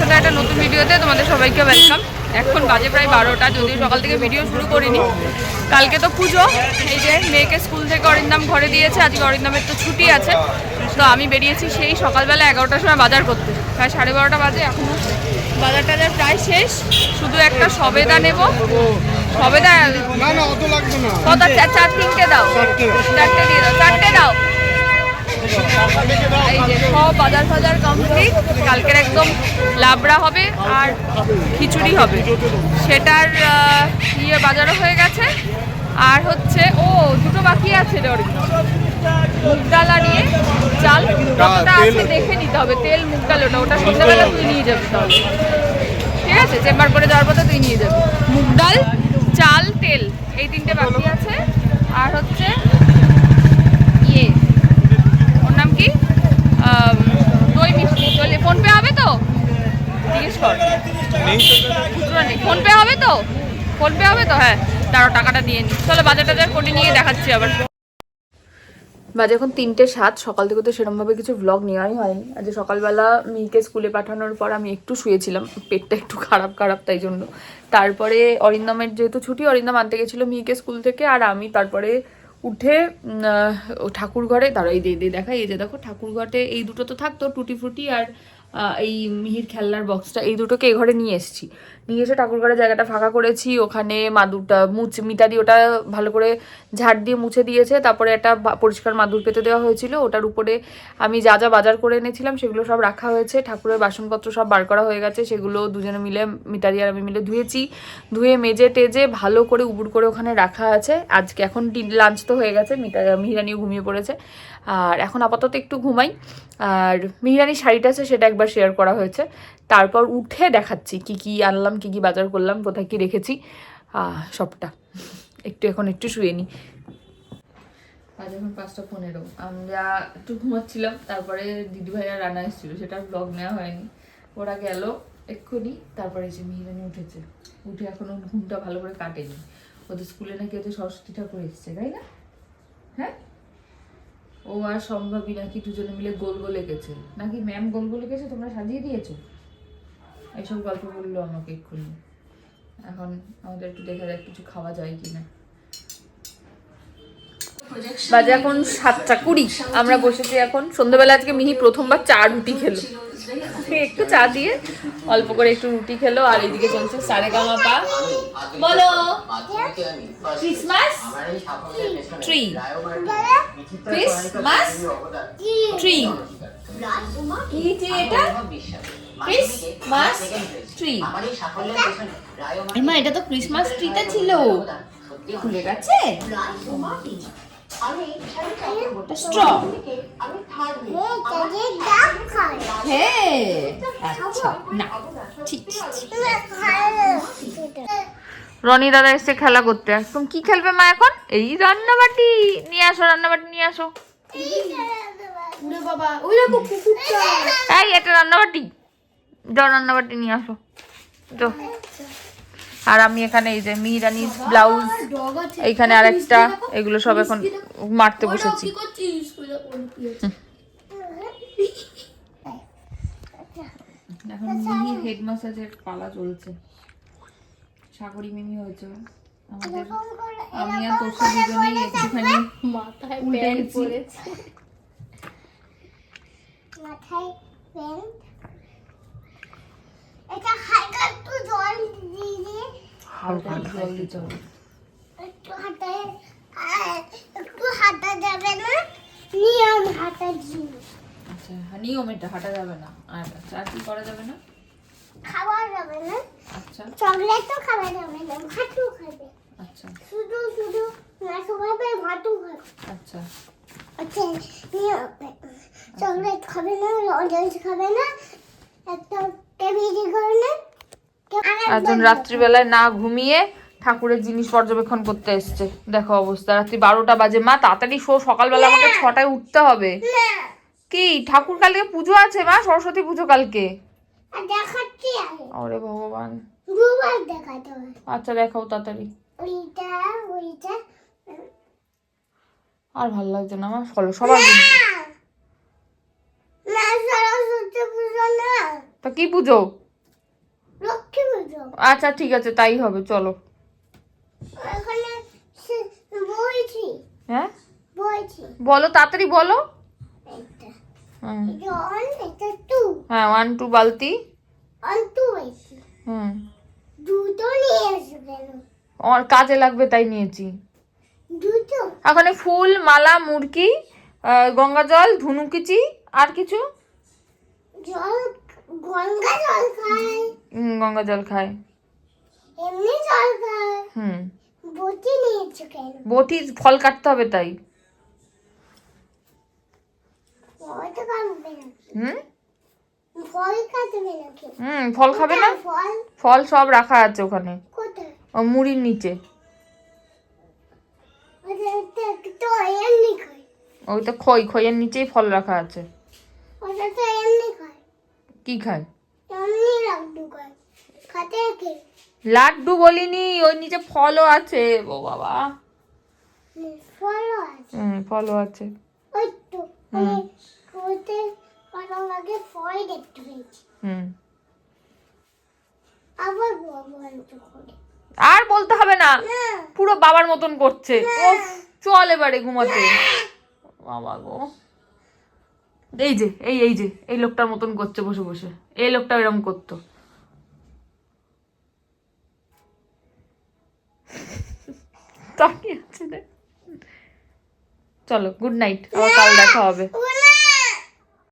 সাথে একটা নতুন ভিডিওতে তোমাদের সবাইকে ওয়েলকাম এখন বাজে প্রায় বারোটা যদিও সকাল থেকে ভিডিও শুরু করিনি। কালকে তো পুজো এই যে মেয়েকে স্কুল থেকে অরিন্দম ঘরে দিয়েছে আজকে অরিন্দমের তো ছুটি আছে। তো আমি বেরিয়েছি সেই সকালবেলা এগারোটার সময় বাজার করতে। প্রায় সাড়ে বারোটা বাজে এখনও। বাজার টাজার প্রায় শেষ শুধু একটা সবেদা নেব। সবেদা কত? চার তিনটে দাও। চারটে। দিয়ে দাও চারটে দাও। বাজার ফাজার কমপ্লিট কালকের একদম লাবড়া হবে আর খিচুড়ি হবে। সেটার ইয়ে বাজারও হয়ে গেছে। আর হচ্ছে ও দুটো বাকি আছে রে। মুগ ডাল আর ইয়ে চাল কতটা আছে। দেখে নিতে হবে। তেল মুগ ডাল ওটা ওটা সন্ধ্যাবেলা তুই নিয়ে যাবি তাহলে। ঠিক আছে? চেম্বার করে যাওয়ার পথে তুই নিয়ে যাবি। মুগ ডাল চাল তেল এই তিনটে বাকি আছে আর হচ্ছে ইয়ে ওর নাম কি আম, দই মিষ্টি চলে ফোন পে হবে তো জিজ্ঞেস কর খুচরো নেই ফোন পে হবে তো? ফোন পে হবে তো? হ্যাঁ। তারও টাকাটা দিয়ে নি। চলো বাজার টাজার করে নিয়ে দেখাচ্ছি আবার। বাজে এখন তিনটে সাত, সকাল থেকে তো সেরকমভাবে কিছু ব্লগ নেওয়াই হয়নি। আজ সকালবেলা মিকে স্কুলে পাঠানোর পর আমি একটু শুয়েছিলাম, পেটটা একটু খারাপ খারাপ তাই জন্য। তারপরে অরিন্দমের যেহেতু ছুটি, অরিন্দম আনতে গেছিল মিকে স্কুল থেকে, আর আমি তারপরে উঠে ঠাকুর ঘরে দাঁড়া এই দিয়ে দেখা এই যে দেখো ঠাকুর ঘরে এই দুটো তো থাকতো টুটি ফুটি আর এই মিহির খেলনার বক্সটা এই দুটোকে এই ঘরে নিয়ে এসেছি। নিয়ে এসে ঠাকুর ঘরে জায়গাটা ফাঁকা করেছি, ওখানে মাদুরটা মুছে মিতাদি ওটা ভালো করে ঝাড় দিয়ে মুছে দিয়েছে, তারপরে একটা পরিষ্কার মাদুর পেতে দেওয়া হয়েছিল, ওটার উপরে আমি যা যা বাজার করে এনেছিলাম সেগুলো সব রাখা হয়েছে, ঠাকুরের বাসনপত্র সব বার করা হয়ে গেছে, সেগুলো দুজনে মিলে, মিতাদি আর আমি মিলে ধুয়েছি, ধুয়ে মেজে টেজে ভালো করে উবুর করে ওখানে রাখা আছে, আজকে এখন লাঞ্চ তো হয়ে গেছে, মিতা মিহিরানিও ঘুমিয়ে পড়েছে আর এখন আপাতত একটু ঘুমাই। আর মিহিরানির শাড়িটা আছে, সেটা একবার শেয়ার করা হয়েছে। তারপর উঠে দেখাচ্ছি কি কি আনলাম, কি কি বাজার করলাম, কোথায় কি রেখেছি। সবটা। একটু এখন একটু শুয়ে নিই আজ এখন পাঁচটা পনেরো। আমরা একটু ঘুমাচ্ছিলাম, তারপরে দিদিভাইরা রান্না এসেছিল সেটা ব্লগ নেওয়া হয়নি। ওরা গেল এক্ষুনি, তারপরে এসে মিহিরানি উঠেছে। উঠে এখনও ঘুমটা ভালো করে কাটেনি। ওদের স্কুলে নাকি ওদের সরস্বতী ঠাকুর এসছে, তাই না? হ্যাঁ? ও আর সম্ভবই নাকি দুজনে মিলে গোল গোল এঁকেছে। নাকি ম্যাম গোল গোল এঁকেছে? তোমরা সাজিয়ে দিয়েছ? এইসব গল্প বলল আমাকে এক্ষুনি। এখন আমাদের একটু দেখা যাক কিছু খাওয়া যায় কিনা। বাজে এখন সাতটা কুড়ি। আমরা বসেছি এখন সন্ধ্যাবেলা আজকে মিহি প্রথমবার চা রুটি খেলো। একটু চা দিয়ে অল্প করে একটু রুটি খেলো, আর এদিকে চলছে সারে গামা পা বলো ক্রিসমাস ট্রি ক্রিসমাস ট্রি কি ট্রি এটা? ক্রিসমাস ট্রি মা এটা তো ক্রিসমাস ট্রিটা ছিল। খুলে গেছে? স্ট্র হ্যাঁ আচ্ছা না। ঠিক রনি দাদা এসে খেলা করতে একদম কি খেলবে মা এখন? এই রান্নাবাটি। নিয়ে আসো রান্নাবাটি নিয়ে আসো। এই এটা রান্নাবাটি। যাও রান্নাবাটি নিয়ে আসো। যাও আর আমি এখানে এই যে মিরানি ব্লাউজ এইখানে আরেকটা এগুলো সব এখন মারতে বসেছি। এখন মিহি হেড ম্যাসাজের পালা চলছে। সাগরি মিমি হয়েছে। আমাদের আমি আর তোর দুজনেই একটুখানি মাথায় উল্টে প্যান্ট পরেছে মাথায় প্যান্ট এটা হালকা একটু জল দিয়ে হালকা জল দিতে হবে একটু হাতে একটু হাঁটা যাবে না নিয়ম হাঁটা আচ্ছা হ্যাঁ, নিয়ম এটা হাঁটা যাবে না। আর আচ্ছা আর কি করা যাবে না? খাওয়া যাবে না। আচ্ছা। চকলেটও খাওয়া যাবে না ভাতও খাবে। আচ্ছা। শুধু শুধু মাছও খাবে ভাতও খাবে। আচ্ছা। আচ্ছা নিয়ম। চকলেট খাবে না অরেঞ্জ খাবে না একটা কেবিজি করে না। একজন রাত্রিবেলায় না ঘুমিয়ে ঠাকুরের জিনিস পর্যবেক্ষণ করতে এসছে। দেখো অবস্থা রাত্রি বারোটা বাজে। মা তাড়াতাড়ি শো সকালবেলা আমাকে ছটায় উঠতে হবে। কি ঠাকুর কালকে পুজো আছে মা? সরস্বতী পুজো কালকে? ওরে ভগবান। আচ্ছা দেখাও তাড়াতাড়ি। আর ভালো লাগছে না আমার চলো সবার তা কি পুজো? আচ্ছা ঠিক আছে তাই হবে চলো। হ্যাঁ? বলো তাড়াতাড়ি বলো। হ্যাঁ ওয়ান টু বালতি। হুম। কাজে লাগবে তাই নিয়েছি। ওখানে ফুল মালা মুরকি গঙ্গা জল ধুনুকিচি আর কিছু? জল গঙ্গা জল খায়। হুম, গঙ্গা জল খায়। এমনি জল খায়। হুম। বটি নিয়েছো কেন? বটি ফল কাটতে হবে তাই। হুম? ফল নাকি হুম ফল খাবে না? ফল? সব রাখা আছে ওখানে। ও মুড়ির নিচে। ওটা তো- তো এমনি খায় ওই তো খই খইয়ের নিচেই ফল রাখা আছে। কি খায়? লাড্ডু বলিনি ওই নিচে ফলও আছে। ও বাবা। ফলও আছে। হুম ফলও আর বলতে হবে না। পুরো বাবার মতন করছে। চল এবারে ঘুমাতে। বাবা গো। এই যে এই এই যে এই লোকটার মতন করছে বসে বসে। এই লোকটা এরম করতো। তাকিয়ে আছে চলো গুড নাইট আবার কাল দেখা হবে।